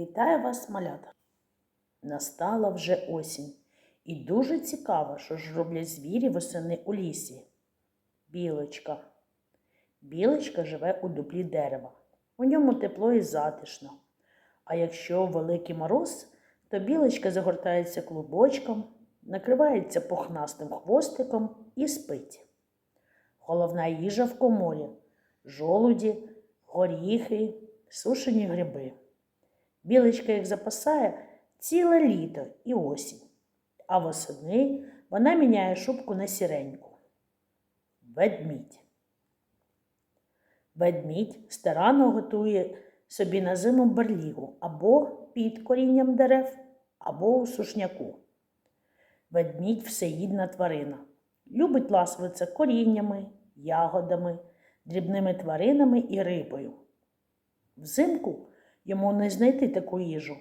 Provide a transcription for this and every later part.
Вітаю вас, малята! Настала вже осінь, і дуже цікаво, що ж роблять звірі восени у лісі. Білочка. Білочка живе у дуплі дерева. У ньому тепло і затишно. А якщо великий мороз, то білочка загортається клубочком, накривається пухнастим хвостиком і спить. Головна їжа в коморі жолуді, горіхи, сушені гриби. Білочка їх запасає ціле літо і осінь, а восени вона міняє шубку на сіреньку. Ведмідь. Ведмідь старанно готує собі на зиму берлігу або під корінням дерев, або у сушняку. Ведмідь всеїдна тварина. Любить ласуватися коріннями, ягодами, дрібними тваринами і рибою. Взимку йому не знайти таку їжу.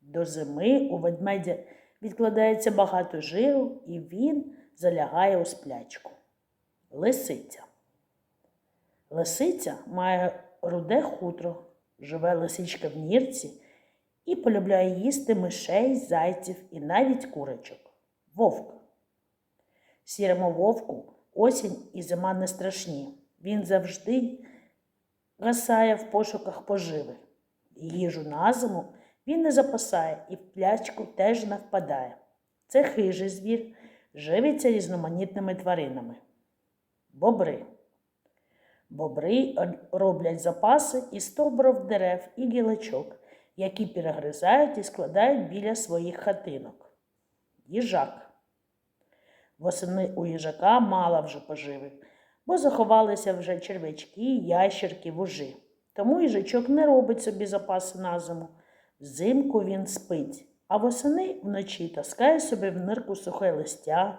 До зими у ведмедя відкладається багато жиру, і він залягає у сплячку. Лисиця. Лисиця має руде хутро, живе лисичка в нірці і полюбляє їсти мишей, зайців і навіть курочок. Вовк. Сірому вовку осінь і зима не страшні. Він завжди гасає в пошуках поживи. Їжу на зиму він не запасає і в плячку теж не впадає. Це хижий звір, живиться різноманітними тваринами. Бобри. Бобри роблять запаси із стовбуров дерев і гілочок, які перегризають і складають біля своїх хатинок. Їжак. Восени у їжака мало вже поживи, бо заховалися вже червячки, ящерки, вужи. Тому їжачок не робить собі запаси на зиму. Взимку він спить, а восени вночі таскає собі в нирку сухе листя,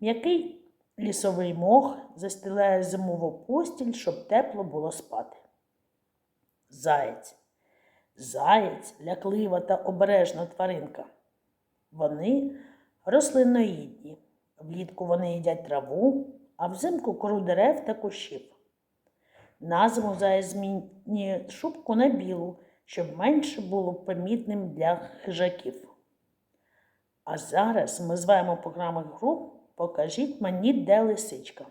м'який лісовий мох застеляє зимову постіль, щоб тепло було спати. Заєць. Заєць ляклива та обережна тваринка. Вони рослинноїдні. Влітку вони їдять траву, а взимку кору дерев та кущів. На зиму заєць змінює шубку на білу, щоб менше було помітним для хижаків. А зараз ми зваємо програму гру Покажіть мені, де лисичка.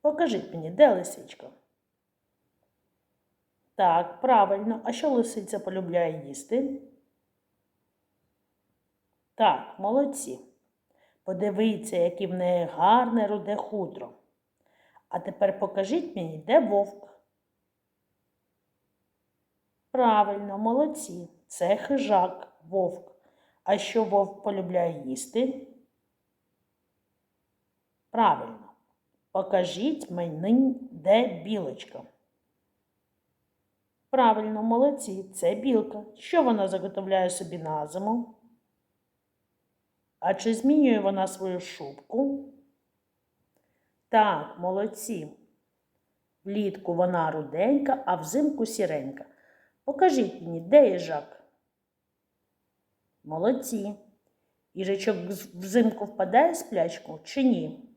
Покажіть мені, де лисичка. Так, правильно. А що лисиця полюбляє їсти? Так, молодці. Подивіться, яке в неї гарне руде хутро. А тепер покажіть мені, де вовк. Правильно, молодці. Це хижак, вовк. А що вовк полюбляє їсти? Правильно. Покажіть мені, де білочка. Правильно, молодці, це білка. Що вона заготовляє собі на зиму? А чи змінює вона свою шубку? Так, молодці. Влітку вона руденька, а взимку сіренька. Покажіть мені, де їжак? Молодці. Їжачок взимку впадає в сплячку чи ні?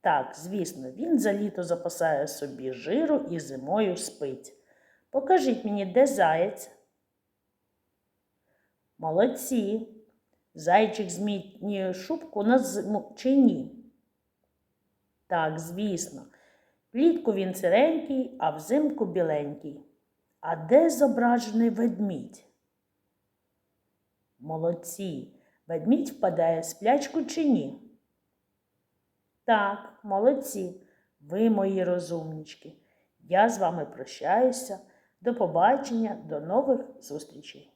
Так, звісно, він за літо запасає собі жиру і зимою спить. Покажіть мені, де заєць? Молодці. Зайчик змінює шубку на зиму чи ні? Так, звісно. Влітку він сиренький, а взимку біленький. А де зображений ведмідь? Молодці. Ведмідь впадає в сплячку чи ні? Так, молодці. Ви мої розумнички. Я з вами прощаюся. До побачення, до нових зустрічей.